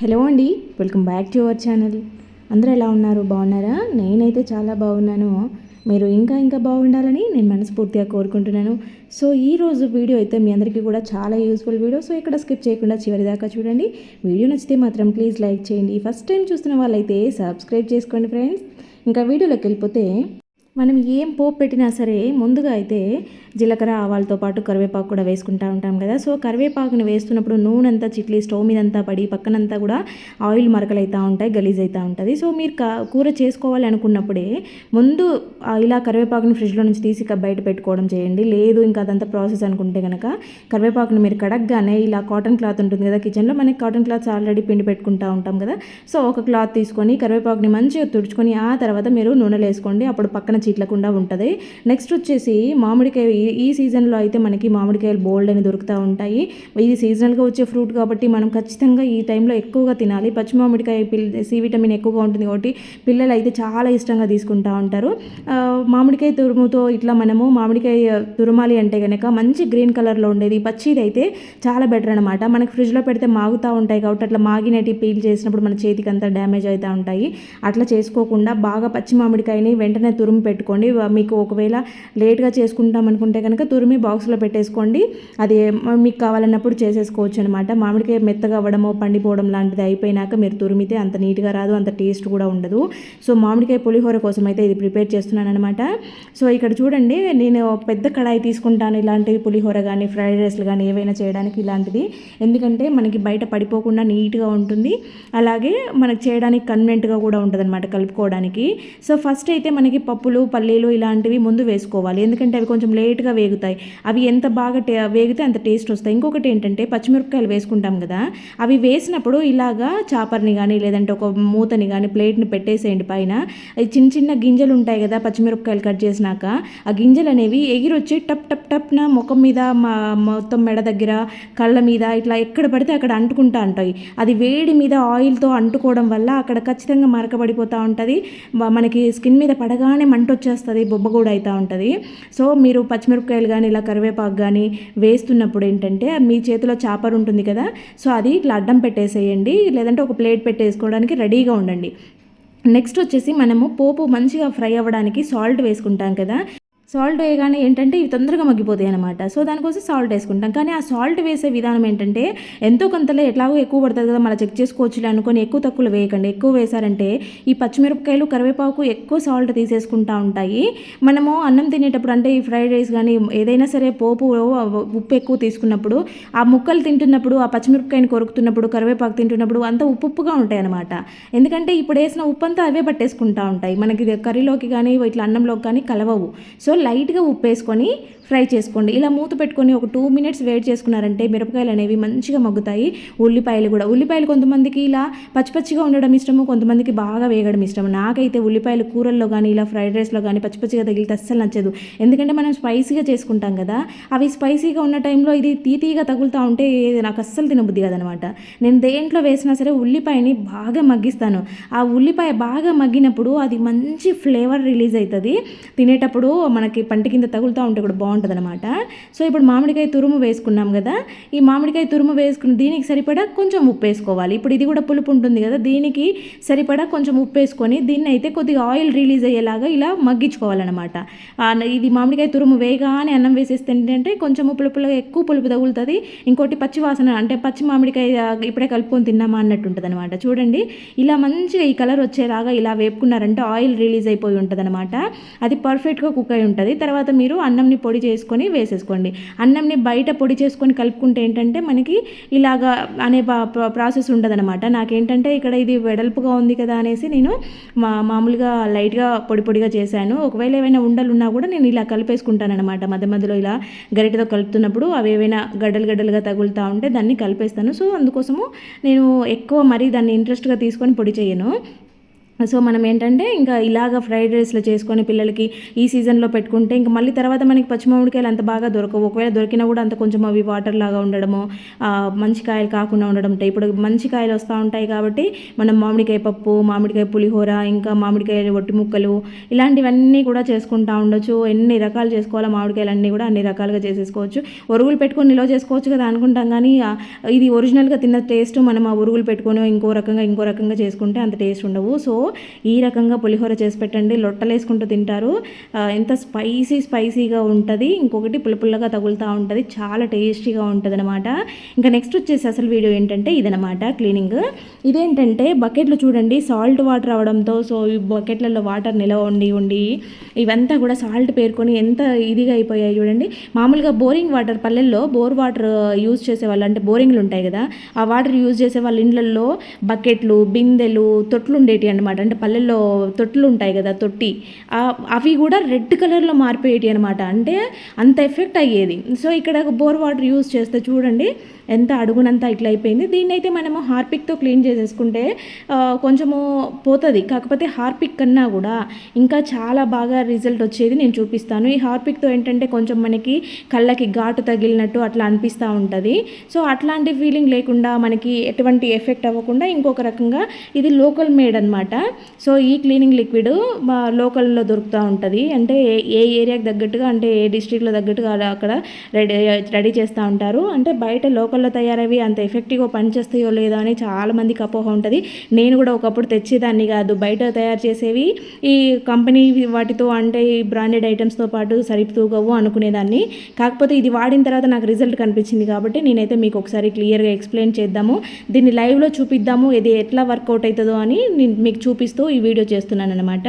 Hello అండి welcome back to our channel. అందరూ ఎలా ఉన్నారు? బాగున్నారా? నేనైతే చాలా బాగున్నాను. మీరు ఇంకా ఇంకా బాగుండాలని నేను మనస్ఫూర్తిగా కోరుకుంటున్నాను. సో ఈ రోజు వీడియో అయితే మీ అందరికీ కూడా చాలా యూస్ఫుల్ వీడియో. సో ఇక్కడ స్కిప్ చేయకుండా చివరి దాకా చూడండి. వీడియో నచ్చితే మాత్రం ప్లీజ్ లైక్ చేయండి. ఫస్ట్ టైం చూస్తున్న వాళ్ళైతే సబ్స్క్రైబ్ చేసుకోండి ఫ్రెండ్స్. ఇంకా వీడియోలోకి వెళ్ళిపోతే మనం ఏం పోపు పెట్టినా సరే ముందుగా అయితే జీలకర్ర ఆవాలతో పాటు కరివేపాకు కూడా వేసుకుంటూ ఉంటాం కదా. సో కరివేపాకుని వేస్తున్నప్పుడు నూనె అంతా చిట్లి స్టవ్ మీద అంతా పడి పక్కనంతా కూడా ఆయిల్ మరకలు అవుతూ ఉంటాయి గలీజ్ అవుతూ ఉంటుంది. సో మీరు కూర చేసుకోవాలి అనుకున్నప్పుడే ముందు ఇలా కరివేపాకుని ఫ్రిడ్జ్లో నుంచి తీసి బయట పెట్టుకోవడం చేయండి. లేదు ఇంకా అదంతా ప్రాసెస్ అనుకుంటే కనుక కరివేపాకుని మీరు కడగగానే ఇలా కాటన్ క్లాత్ ఉంటుంది కదా కిచెన్లో మనకి కాటన్ క్లాత్స్ ఆల్రెడీ పిండి పెట్టుకుంటూ ఉంటాం కదా. సో ఒక క్లాత్ తీసుకొని కరివేపాకుని మంచిగా తుడుచుకొని ఆ తర్వాత మీరు నూనెలు వేసుకోండి. అప్పుడు పక్కన చీట్లకుండా ఉంటుంది. నెక్స్ట్ వచ్చేసి మామిడికాయ ఈ సీజన్లో అయితే మనకి మామిడికాయలు బోల్డ్ అని దొరుకుతూ ఉంటాయి. ఇది సీజనల్గా వచ్చే ఫ్రూట్ కాబట్టి మనం ఖచ్చితంగా ఈ టైంలో ఎక్కువగా తినాలి. పచ్చి మామిడికాయ పిల్ సి విటమిన్ ఎక్కువగా ఉంటుంది కాబట్టి పిల్లలు అయితే చాలా ఇష్టంగా తీసుకుంటూ ఉంటారు. మామిడికాయ తురుముతో ఇట్లా మనము మామిడికాయ తురుమాలి అంటే కనుక మంచి గ్రీన్ కలర్లో ఉండేది. పచ్చిది అయితే చాలా బెటర్ అనమాట మనకి ఫ్రిడ్జ్లో పెడితే మాగుతూ ఉంటాయి కాబట్టి అట్లా మాగినట్టు పీల్ చేసినప్పుడు మన చేతికి అంతా డ్యామేజ్ అవుతూ ఉంటాయి. అట్లా చేసుకోకుండా బాగా పచ్చి మామిడికాయని వెంటనే తురుము పెట్టుకోండి. మీకు ఒకవేళ లేట్గా చేసుకుంటాం అనుకుంటే కనుక తురిమి బాక్స్లో పెట్టేసుకోండి. అది మీకు కావాలన్నప్పుడు చేసేసుకోవచ్చు అనమాట మామిడికాయ మెత్తగా అవ్వడమో పండిపోవడం లాంటిది అయిపోయినాక మీరు తురిమితే అంత నీట్గా రాదు అంత టేస్ట్ కూడా ఉండదు. సో మామిడికాయ పులిహోర కోసం అయితే ఇది ప్రిపేర్ చేస్తున్నాను అనమాట సో ఇక్కడ చూడండి నేను పెద్ద కడాయి తీసుకుంటాను ఇలాంటివి పులిహోర కానీ ఫ్రైడ్ రైస్లు కానీ ఏవైనా చేయడానికి ఇలాంటిది. ఎందుకంటే మనకి బయట పడిపోకుండా నీట్గా ఉంటుంది. అలాగే మనకి చేయడానికి కన్వెంట్గా కూడా ఉంటుంది అనమాట కలుపుకోవడానికి. సో ఫస్ట్ అయితే మనకి పప్పులు పల్లీలు ఇలాంటివి ముందు వేసుకోవాలి. ఎందుకంటే అవి కొంచెం లేట్గా వేగుతాయి. అవి ఎంత బాగా టే వేగితే అంత టేస్ట్ వస్తాయి. ఇంకొకటి ఏంటంటే పచ్చిమిరపకాయలు వేసుకుంటాం కదా అవి వేసినప్పుడు ఇలాగా చాపర్ని కానీ లేదంటే ఒక మూతని కానీ ప్లేట్ని పెట్టేసేయండి పైన. చిన్న చిన్న గింజలు ఉంటాయి కదా పచ్చిమిరపకాయలు కట్ చేసినాక ఆ గింజలు అనేవి ఎగిరొచ్చి టప్ టప్ టప్న ముఖం మీద మొత్తం మెడ దగ్గర కళ్ళ మీద ఇట్లా ఎక్కడ పడితే అక్కడ అంటుకుంటా ఉంటాయి. అది వేడి మీద ఆయిల్తో అంటుకోవడం వల్ల అక్కడ ఖచ్చితంగా మరకబడిపోతూ ఉంటుంది. మనకి స్కిన్ మీద పడగానే మంట వచ్చేస్తుంది బొబ్బ కూడా అవుతూ ఉంటుంది. సో మీరు పచ్చిమిరపకాయలు కానీ ఇలా కరివేపాకు కానీ వేస్తున్నప్పుడు ఏంటంటే మీ చేతిలో చాపర్ ఉంటుంది కదా సో అది ఇట్లా అడ్డం పెట్టేసేయండి. లేదంటే ఒక ప్లేట్ పెట్టేసుకోవడానికి రెడీగా ఉండండి. నెక్స్ట్ వచ్చేసి మనము పోపు మంచిగా ఫ్రై అవ్వడానికి సాల్ట్ వేసుకుంటాం కదా సాల్ట్ వేయగానే ఏంటంటే ఇవి తొందరగా మగ్గిపోతాయి అనమాట సో దానికోసం సాల్ట్ వేసుకుంటాం. కానీ ఆ సాల్ట్ వేసే విధానం ఏంటంటే ఎంతో కొంతలో ఎట్లాగో ఎక్కువ పడుతుంది కదా మళ్ళీ చెక్ చేసుకోవచ్చు అనుకొని ఎక్కువ తక్కువలు వేయకండి. ఎక్కువ వేసారంటే ఈ పచ్చిమిరపకాయలు కరివేపాకు ఎక్కువ సాల్ట్ తీసేసుకుంటా ఉంటాయి. మనము అన్నం తినేటప్పుడు అంటే ఈ ఫ్రైడ్ రైస్ కానీ ఏదైనా సరే పోపు ఉప్పు ఎక్కువ తీసుకున్నప్పుడు ఆ ముక్కలు తింటున్నప్పుడు ఆ పచ్చిమిరపకాయని కొరుకుతున్నప్పుడు కరివేపాకు తింటున్నప్పుడు అంత ఉప్పు ఉప్పుగా ఉంటాయి అనమాట ఎందుకంటే ఇప్పుడు వేసిన ఉప్పు అంతా అవే పట్టేసుకుంటా ఉంటాయి. మనకి కర్రీలోకి కానీ ఇట్లా అన్నంలోకి కానీ కలవవు. సో లైట్గా ఉప్పు వేసుకొని ఫ్రై చేసుకోండి. ఇలా మూత పెట్టుకొని ఒక టూ మినిట్స్ వెయిట్ చేసుకున్నారంటే మిరపకాయలు అనేవి మంచిగా మగ్గుతాయి. ఉల్లిపాయలు కూడా. ఉల్లిపాయలు కొంతమందికి ఇలా పచ్చి పచ్చిగా ఉండడం ఇష్టము కొంతమందికి బాగా వేగడం ఇష్టము. నాకైతే ఉల్లిపాయలు కూరల్లో కానీ ఇలా ఫ్రైడ్ రైస్లో కానీ పచ్చి పచ్చిగా తగిలితే అస్సలు నచ్చదు. ఎందుకంటే మనం స్పైసీగా చేసుకుంటాం కదా. అవి స్పైసీగా ఉన్న టైంలో ఇది తీతీగా తగులుతూ ఉంటే నాకు అస్సలు తినబుద్ధి కదనమాట. నేను దేంట్లో వేసినా సరే ఉల్లిపాయని బాగా మగ్గిస్తాను. ఆ ఉల్లిపాయ బాగా మగ్గినప్పుడు అది మంచి ఫ్లేవర్ రిలీజ్ అవుతుంది తినేటప్పుడు మనకి పంట కింద తగులుతూ ఉంటే కూడా బాగుంటుంది. బాగుంటుంది అనమాట సో ఇప్పుడు మామిడికాయ తురుము వేసుకున్నాం కదా ఈ మామిడికాయ తురుము వేసుకుని దీనికి సరిపడా కొంచెం ఉప్పు వేసుకోవాలి. ఇప్పుడు ఇది కూడా పులుపు ఉంటుంది కదా దీనికి సరిపడా కొంచెం ఉప్పు వేసుకొని దీన్ని అయితే కొద్దిగా ఆయిల్ రిలీజ్ అయ్యేలాగా ఇలా మగ్గించుకోవాలన్నమాట. ఇది మామిడికాయ తురుము వేగానే అన్నం వేసేస్తే ఏంటంటే కొంచెం పులుపులో ఎక్కువ పులుపు తగులుతుంది. ఇంకోటి పచ్చి వాసన అంటే పచ్చి మామిడికాయ ఇప్పుడే కలుపుకొని తిన్నామా అన్నట్టు ఉంటుంది అనమాట చూడండి ఇలా మంచిగా ఈ కలర్ వచ్చేలాగా ఇలా వేపుకున్నారంటే ఆయిల్ రిలీజ్ అయిపోయి ఉంటుంది అనమాట అది పర్ఫెక్ట్గా కుక్ అయి ఉంటుంది. తర్వాత మీరు అన్నంని పొడి చేసుకొని వేసేసుకోండి. అన్నంని బయట పొడి చేసుకొని కలుపుకుంటే ఏంటంటే మనకి ఇలాగా అనే ప్రాసెస్ ఉండదనమాట నాకేంటంటే ఇక్కడ ఇది వెడల్పుగా ఉంది కదా అనేసి నేను మా మామూలుగా లైట్గా పొడి పొడిగా చేశాను. ఒకవేళ ఏమైనా ఉండలు ఉన్నా కూడా నేను ఇలా కలిపేసుకుంటానమాట మధ్య మధ్యలో ఇలా గరిటతో కలుపుతున్నప్పుడు అవి ఏవైనా గడ్డలు గడ్డలుగా తగులుతూ ఉంటే దాన్ని కలిపేస్తాను. సో అందుకోసము నేను ఎక్కువ మరీ దాన్ని ఇంట్రెస్ట్గా తీసుకొని పొడి చేయను. సో మనం ఏంటంటే ఇంకా ఇలాగ ఫ్రైడ్ రైస్లో చేసుకొని పిల్లలకి ఈ సీజన్లో పెట్టుకుంటే ఇంకా మళ్ళీ తర్వాత మనకి పచ్చి మామిడికాయలు అంత బాగా దొరకవు. ఒకవేళ దొరికినా కూడా అంత కొంచెం అవి వాటర్ లాగా ఉండడము మంచి కాయలు కాకుండా ఉండడం ఇప్పుడు మంచి కాయలు వస్తూ ఉంటాయి కాబట్టి మనం మామిడికాయ పప్పు మామిడికాయ పులిహోర ఇంకా మామిడికాయ ఒట్టి ముక్కలు ఇలాంటివన్నీ కూడా చేసుకుంటూ ఉండొచ్చు. ఎన్ని రకాలు చేసుకోవాలో మామిడికాయలు అన్నీ కూడా అన్ని రకాలుగా చేసేసుకోవచ్చు. ఒరుగులు పెట్టుకొని నిల్వ చేసుకోవచ్చు కదా అనుకుంటాం కానీ ఇది ఒరిజినల్గా తిన్న టేస్ట్ మనం ఆ ఒరుగులు పెట్టుకొని ఇంకో రకంగా ఇంకో రకంగా చేసుకుంటే అంత టేస్ట్ ఉండవు. సో ఈ రకంగా పులిహోర చేసి పెట్టండి. లొట్టలేసుకుంటూ తింటారు. ఎంత స్పైసీ స్పైసీగా ఉంటుంది. ఇంకొకటి పుల్లపుల్లగా తగులుతూ ఉంటుంది. చాలా టేస్టీగా ఉంటుంది అనమాట ఇంకా నెక్స్ట్ వచ్చేసి అసలు వీడియో ఏంటంటే ఇదనమాట క్లీనింగ్. ఇదేంటంటే బకెట్లు చూడండి సాల్ట్ వాటర్ అవడంతో సో ఈ బకెట్లలో వాటర్ నిలవ ఉండి ఉండి ఇవంతా కూడా సాల్ట్ పేర్కొని ఎంత ఇదిగా అయిపోయాయి చూడండి. మామూలుగా బోరింగ్ వాటర్ పల్లెల్లో బోర్ వాటర్ యూజ్ చేసేవాళ్ళు అంటే బోరింగ్లు ఉంటాయి కదా ఆ వాటర్ యూజ్ చేసే వాళ్ళ ఇండ్లలో బకెట్లు బిందెలు తొట్లు ఉండేటి అనమాట అంటే పల్లెల్లో తొట్లు ఉంటాయి కదా తొట్టి. అవి కూడా రెడ్ కలర్లో మారిపోయేటి అనమాట అంటే అంత ఎఫెక్ట్ అయ్యేది. సో ఇక్కడ బోర్ వాటర్ యూజ్ చేస్తే చూడండి ఎంత అడుగునంతా ఇట్లా అయిపోయింది. దీన్ని అయితే మనము హార్పిక్తో క్లీన్ చేసేసుకుంటే కొంచెము పోతుంది. కాకపోతే హార్పిక్ కన్నా కూడా ఇంకా చాలా బాగా రిజల్ట్ వచ్చేది నేను చూపిస్తాను. ఈ హార్పిక్తో ఏంటంటే కొంచెం మనకి కళ్ళకి ఘాటు తగిలినట్టు అట్లా అనిపిస్తూ ఉంటుంది. సో అట్లాంటి ఫీలింగ్ లేకుండా మనకి ఎటువంటి ఎఫెక్ట్ అవ్వకుండా ఇంకొక రకంగా ఇది లోకల్ మేడ్ అనమాట సో ఈ క్లీనింగ్ లిక్విడ్ మా లోకల్లో దొరుకుతూ ఉంటుంది. అంటే ఏ ఏరియాకి తగ్గట్టుగా అంటే ఏ డిస్ట్రిక్ట్లో తగ్గట్టుగా అక్కడ రెడీ రెడీ చేస్తూ ఉంటారు. అంటే బయట లోకల్లో తయారవి అంత ఎఫెక్టివ్గా పనిచేస్తాయో లేదో అని చాలామందికి అపోహ ఉంటుంది. నేను కూడా ఒకప్పుడు తెచ్చేదాన్ని కాదు. బయట తయారు చేసేవి ఈ కంపెనీ వాటితో అంటే ఈ బ్రాండెడ్ ఐటమ్స్తో పాటు సరిపుతూగవు అనుకునేదాన్ని. కాకపోతే ఇది వాడిన తర్వాత నాకు రిజల్ట్ కనిపించింది కాబట్టి నేనైతే మీకు ఒకసారి క్లియర్గా ఎక్స్ప్లెయిన్ చేద్దాము. దీన్ని లైవ్లో చూపిద్దాము. ఇది ఎట్లా వర్కౌట్ అవుతుందో అని నేను మీకు చూపిస్తూ ఈ వీడియో చేస్తున్నాను అనమాట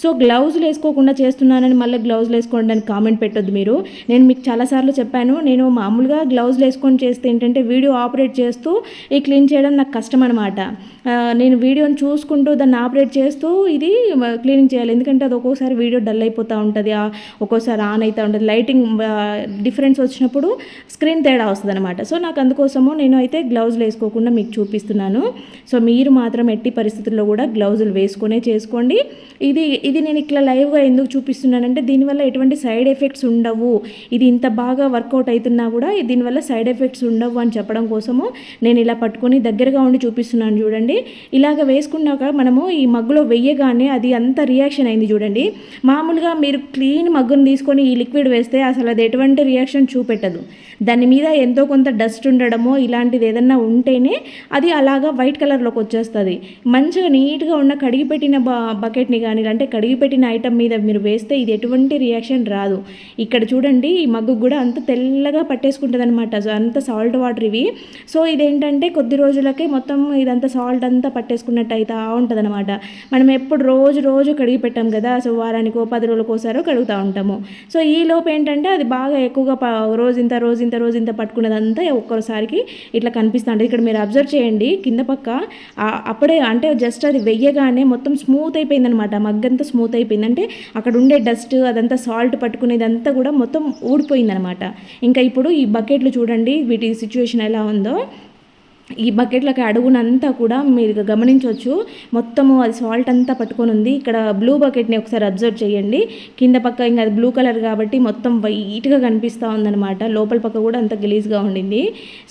సో గ్లౌజులు వేసుకోకుండా చేస్తున్నానని మళ్ళీ గ్లౌజులు వేసుకోండి అని కామెంట్ పెట్టొద్దు మీరు. నేను మీకు చాలాసార్లు చెప్పాను నేను మామూలుగా గ్లౌజులు వేసుకొని చేస్తే ఏంటంటే వీడియో ఆపరేట్ చేస్తూ ఈ క్లీన్ చేయడం నాకు కష్టం అనమాట నేను వీడియోని చూసుకుంటూ దాన్ని ఆపరేట్ చేస్తూ ఇది క్లీనింగ్ చేయాలి. ఎందుకంటే అది ఒక్కోసారి వీడియో డల్ అయిపోతూ ఉంటుంది ఒక్కోసారి ఆన్ అవుతూ ఉంటుంది. లైటింగ్ డిఫరెన్స్ వచ్చినప్పుడు స్క్రీన్ తేడా వస్తుంది అనమాట సో నాకు అందుకోసము నేను అయితే గ్లౌజులు వేసుకోకుండా మీకు చూపిస్తున్నాను. సో మీరు మాత్రం ఎట్టి పరిస్థితుల్లో కూడా గ్లౌజ్ గ్లౌజులు వేసుకునే చేసుకోండి. ఇది ఇది నేను ఇట్లా లైవ్గా ఎందుకు చూపిస్తున్నానంటే దీనివల్ల ఎటువంటి సైడ్ ఎఫెక్ట్స్ ఉండవు. ఇది ఇంత బాగా వర్కౌట్ అవుతున్నా కూడా దీనివల్ల సైడ్ ఎఫెక్ట్స్ ఉండవు అని చెప్పడం కోసము నేను ఇలా పట్టుకొని దగ్గరగా ఉండి చూపిస్తున్నాను చూడండి. ఇలాగ వేసుకున్నాక మనము ఈ మగ్గులో వెయ్యగానే అది అంత రియాక్షన్ అయింది చూడండి. మామూలుగా మీరు క్లీన్ మగ్గును తీసుకొని ఈ లిక్విడ్ వేస్తే అసలు అది ఎటువంటి రియాక్షన్ చూపెట్టదు. దాని మీద ఎంతో కొంత డస్ట్ ఉండడమో ఇలాంటిది ఏదన్నా ఉంటేనే అది అలాగా వైట్ కలర్లోకి వచ్చేస్తుంది. మంచిగా నీట్గా ఉన్న కడిగిపెట్టిన బ బకెట్ని కానీ అంటే కడిగిపెట్టిన ఐటమ్ మీద మీరు వేస్తే ఇది ఎటువంటి రియాక్షన్ రాదు. ఇక్కడ చూడండి ఈ మగ్గు కూడా అంత తెల్లగా పట్టేసుకుంటుంది అనమాట అంత సాల్ట్ వాటర్ ఇవి. సో ఇదేంటంటే కొద్ది రోజులకే మొత్తం ఇదంతా సాల్ట్ అంతా పట్టేసుకున్నట్టు అవుతా ఉంటుంది అనమాట మనం ఎప్పుడు రోజు రోజు కడిగి పెట్టాం కదా సో వారానికో పది రోజులకు ఒకసారో కడుగుతూ ఉంటాము. సో ఈ లోపు ఏంటంటే అది బాగా ఎక్కువగా రోజు ఇంత రోజు ఇంత రోజు ఇంత పట్టుకున్నదంతా ఒక్కోసారికి ఇట్లా కనిపిస్తూ ఉంటుంది. ఇక్కడ మీరు అబ్జర్వ్ చేయండి కింద పక్క అప్పుడే అంటే జస్ట్ అది వెయ్యగానే మొత్తం స్మూత్ అయిపోయిందనమాట మగ్గంతా స్మూత్ అయిపోయింది. అంటే అక్కడ ఉండే డస్ట్ అదంతా సాల్ట్ పట్టుకునేదంతా కూడా మొత్తం ఊడిపోయిందనమాట ఇంకా ఇప్పుడు ఈ బకెట్లు చూడండి వీటి సిచ్యువేషన్ ఎలా ఉందో. ఈ బకెట్లకి అడుగునంతా కూడా మీరు గమనించవచ్చు. మొత్తము అది సాల్ట్ అంతా పట్టుకొని ఉంది. ఇక్కడ బ్లూ బకెట్ని ఒకసారి అబ్జర్వ్ చేయండి. కింద పక్క ఇంకా అది బ్లూ కలర్ కాబట్టి మొత్తం వైట్గా కనిపిస్తూ ఉందన్నమాట. లోపల పక్క కూడా అంత గలీజ్గా ఉండింది.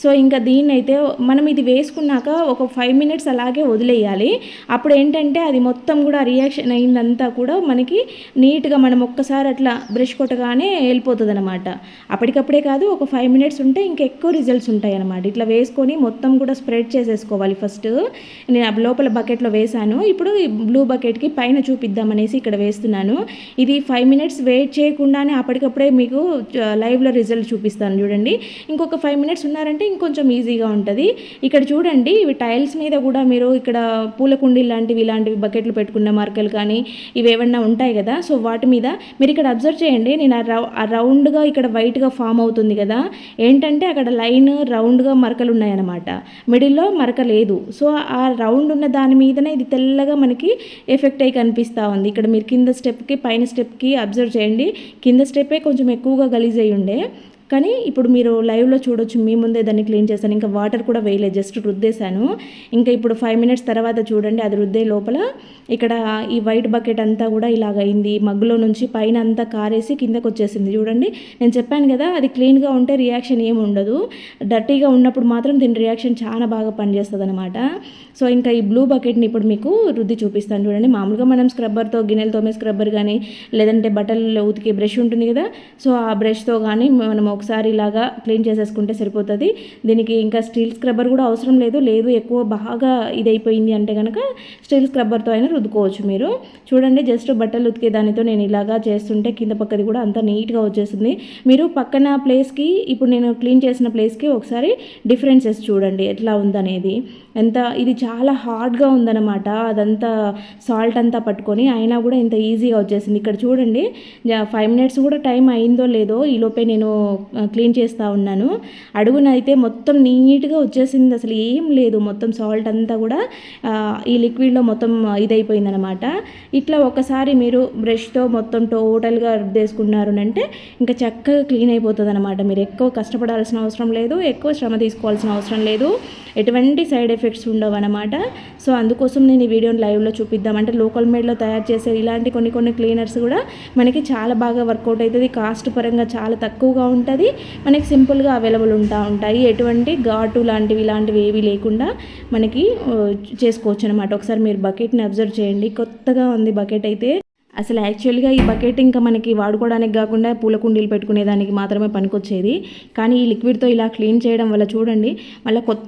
సో ఇంకా దీన్ని అయితే మనం ఇది వేసుకున్నాక ఒక ఫైవ్ మినిట్స్ అలాగే వదిలేయాలి. అప్పుడు ఏంటంటే అది మొత్తం కూడా రియాక్షన్ అయిందంతా కూడా మనకి నీట్గా మనం ఒక్కసారి అట్లా బ్రష్ కొట్టగానే వెళ్ళిపోతుంది అనమాట అప్పటికప్పుడే కాదు ఒక ఫైవ్ మినిట్స్ ఉంటే ఇంకా ఎక్కువ రిజల్ట్స్ ఉంటాయి అనమాట ఇట్లా వేసుకొని మొత్తం కూడా కూడా స్ప్రెడ్ చేసేసుకోవాలి ఫస్ట్. నేను లోపల బకెట్లో వేసాను ఇప్పుడు ఈ బ్లూ బకెట్కి పైన చూపిద్దామనేసి ఇక్కడ వేస్తున్నాను. ఇది ఫైవ్ మినిట్స్ వెయిట్ చేయకుండానే అప్పటికప్పుడే మీకు లైవ్లో రిజల్ట్ చూపిస్తాను చూడండి. ఇంకొక ఫైవ్ మినిట్స్ ఉన్నారంటే ఇంకొంచెం ఈజీగా ఉంటుంది. ఇక్కడ చూడండి ఇవి టైల్స్ మీద కూడా మీరు ఇక్కడ పూల కుండీ లాంటివి ఇలాంటివి బకెట్లు పెట్టుకున్న మార్కలు కానీ ఇవి ఏమన్నా ఉంటాయి కదా? సో వాటి మీద మీరు ఇక్కడ అబ్జర్వ్ చేయండి. నేను ఆ రౌండ్గా ఇక్కడ వైట్గా ఫామ్ అవుతుంది కదా? ఏంటంటే అక్కడ లైన్ రౌండ్గా మరకలు ఉన్నాయన్నమాట. మిడిల్లో మరక లేదు. సో ఆ రౌండ్ ఉన్న దాని మీదనే ఇది తెల్లగా మనకి ఎఫెక్ట్ అయ్యి కనిపిస్తూ ఉంది. ఇక్కడ మీరు కింద స్టెప్కి పైన స్టెప్కి అబ్జర్వ్ చేయండి. కింద స్టెప్పే కొంచెం ఎక్కువగా గలీజ్ అయ్యి ఉండే. కానీ ఇప్పుడు మీరు లైవ్లో చూడొచ్చు మీ ముందే దాన్ని క్లీన్ చేశాను. ఇంకా వాటర్ కూడా వేయలేదు జస్ట్ రుద్దేశాను. ఇంకా ఇప్పుడు ఫైవ్ మినిట్స్ తర్వాత చూడండి అది రుద్దే లోపల. ఇక్కడ ఈ వైట్ బకెట్ అంతా కూడా ఇలాగ అయింది మగ్గులో నుంచి పైన అంతా కారేసి కిందకు వచ్చేసింది చూడండి నేను చెప్పాను కదా అది క్లీన్గా ఉంటే రియాక్షన్ ఏమి ఉండదు. డర్టీగా ఉన్నప్పుడు మాత్రం దీని రియాక్షన్ చాలా బాగా పనిచేస్తుంది అనమాట సో ఇంకా ఈ బ్లూ బకెట్ని ఇప్పుడు మీకు రుద్ది చూపిస్తాను. చూడండి మామూలుగా మనం స్క్రబ్బర్తో గిన్నెలు తోమే స్క్రబ్బర్ కానీ లేదంటే బట్టలు ఉతికే బ్రష్ ఉంటుంది కదా సో ఆ బ్రష్తో కానీ మనం ఒకసారి ఇలాగా క్లీన్ చేసేసుకుంటే సరిపోతుంది. దీనికి ఇంకా స్టీల్ స్క్రబ్బర్ కూడా అవసరం లేదు. లేదు ఎక్కువ బాగా ఇదైపోయింది అంటే కనుక స్టీల్ స్క్రబ్బర్తో అయినా రుద్దుకోవచ్చు మీరు. చూడండి జస్ట్ బట్టలు ఉతికే దానితో నేను ఇలాగా చేస్తుంటే కింద పక్కది కూడా అంత నీట్గా వచ్చేసింది మీరు పక్కన ప్లేస్కి ఇప్పుడు నేను క్లీన్ చేసిన ప్లేస్కి ఒకసారి డిఫరెన్సెస్ చూడండి ఎట్లా ఉందనేది. ఎంత ఇది చాలా హార్డ్గా ఉందన్నమాట. అదంతా సాల్ట్ అంతా పట్టుకొని అయినా కూడా ఇంత ఈజీగా వచ్చేసింది. ఇక్కడ చూడండి ఫైవ్ మినిట్స్ కూడా టైం అయిందో లేదో ఈలోపే నేను క్లీన్ చేస్తూ ఉన్నాను. అడుగునైతే మొత్తం నీట్గా వచ్చేసింది. అసలు ఏం లేదు. మొత్తం సాల్ట్ అంతా కూడా ఈ లిక్విడ్లో మొత్తం ఇదైపోయిందనమాట ఇట్లా ఒకసారి మీరు బ్రష్తో మొత్తం టోటల్గా రుద్దేసుకున్నారు అంటే ఇంకా చక్కగా క్లీన్ అయిపోతుంది అనమాట మీరు ఎక్కువ కష్టపడాల్సిన అవసరం లేదు. ఎక్కువ శ్రమ తీసుకోవాల్సిన అవసరం లేదు. ఎటువంటి సైడ్ ఎఫెక్ట్స్ ఉండవు అనమాట సో అందుకోసం నేను ఈ వీడియోని లైవ్లో చూపిద్దాం. అంటే లోకల్ మేడ్లో తయారు చేసే ఇలాంటి కొన్ని కొన్ని క్లీనర్స్ కూడా మనకి చాలా బాగా వర్కౌట్ అవుతుంది. కాస్ట్ పరంగా చాలా తక్కువగా ఉంటుంది. మనకి సింపుల్గా అవైలబుల్ ఉంటా ఉంటాయి. ఎటువంటి ఘాటు లాంటివి ఇలాంటివి ఏవి లేకుండా మనకి చేసుకోవచ్చు అనమాట ఒకసారి మీరు బకెట్ని అబ్జర్వ్ చేయండి. కొత్తగా ఉంది బకెట్ అయితే అసలు యాక్చువల్గా ఈ బకెట్ ఇంకా మనకి వాడుకోవడానికి కాకుండా పూల కుండీలు పెట్టుకునేదానికి మాత్రమే పనికొచ్చేది. కానీ ఈ లిక్విడ్తో ఇలా క్లీన్ చేయడం వల్ల చూడండి మళ్ళీ కొత్త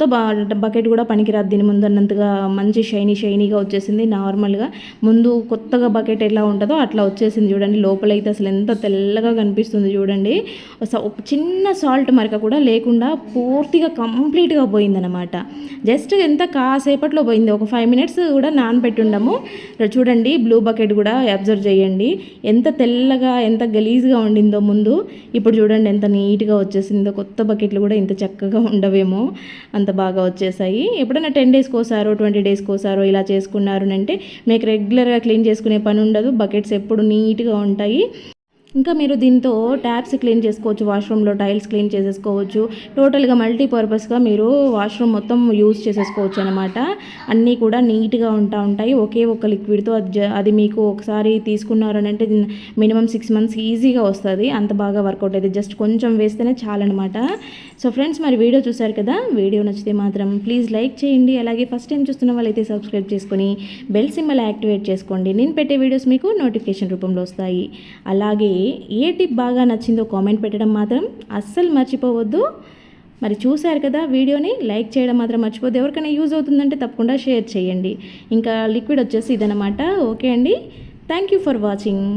బకెట్ కూడా పనికిరాదు దీని ముందు అన్నంతగా మంచి షైనీ షైనీగా వచ్చేసింది నార్మల్గా ముందు కొత్తగా బకెట్ ఎలా ఉంటుందో అట్లా వచ్చేసింది చూడండి. లోపలైతే అసలు ఎంత తెల్లగా కనిపిస్తుంది చూడండి. చిన్న సాల్ట్ మరక కూడా లేకుండా పూర్తిగా కంప్లీట్గా పోయిందనమాట జస్ట్ ఎంత కాసేపట్లో పోయింది ఒక ఫైవ్ మినిట్స్ కూడా నానబెట్టి ఉండము చూడండి బ్లూ బకెట్ కూడా అబ్జర్వ్ చేయండి. ఎంత తెల్లగా ఎంత గలీజ్గా ఉండిందో ముందు. ఇప్పుడు చూడండి ఎంత నీట్గా వచ్చేసిందో. కొత్త బకెట్లు కూడా ఇంత చక్కగా ఉండవేమో. అంత బాగా వచ్చేసాయి. ఎప్పుడైనా టెన్ డేస్కి ఒకసారో ట్వంటీ డేస్కి ఒకసారో ఇలా చేసుకున్నారు అంటే మీకు రెగ్యులర్గా క్లీన్ చేసుకునే పని ఉండదు. బకెట్స్ ఎప్పుడు నీట్గా ఉంటాయి. ఇంకా మీరు దీంతో ట్యాప్స్ క్లీన్ చేసుకోవచ్చు వాష్రూమ్లో టైల్స్ క్లీన్ చేసేసుకోవచ్చు. టోటల్గా మల్టీపర్పస్గా మీరు వాష్రూమ్ మొత్తం యూజ్ చేసేసుకోవచ్చు అనమాట అన్నీ కూడా నీట్గా ఉంటా ఉంటాయి. ఒకే ఒక లిక్విడ్తో అది అది మీకు ఒకసారి తీసుకున్నారనంటే మినిమం సిక్స్ మంత్స్ ఈజీగా వస్తుంది. అంత బాగా వర్కౌట్ అయితే జస్ట్ కొంచెం వేస్తేనే చాలన్నమాట. సో ఫ్రెండ్స్ మరి వీడియో చూసారు కదా? వీడియో నచ్చితే మాత్రం ప్లీజ్ లైక్ చేయండి. అలాగే ఫస్ట్ టైం చూస్తున్న వాళ్ళైతే సబ్స్క్రైబ్ చేసుకొని బెల్ సింబల్ యాక్టివేట్ చేసుకోండి. నేను పెట్టే వీడియోస్ మీకు నోటిఫికేషన్ రూపంలో వస్తాయి. అలాగే అలాగే ఏ టిప్ బాగా నచ్చిందో కామెంట్ పెట్టడం మాత్రం అస్సలు మర్చిపోవద్దు. మరి చూశారు కదా వీడియోని లైక్ చేయడం మాత్రం మర్చిపోద్దు ఎవరికైనా యూజ్ అవుతుందంటే తప్పకుండా షేర్ చేయండి. ఇంకా లిక్విడ్ వచ్చేసి ఇదనమాట ఓకే అండి. Thank you for watching.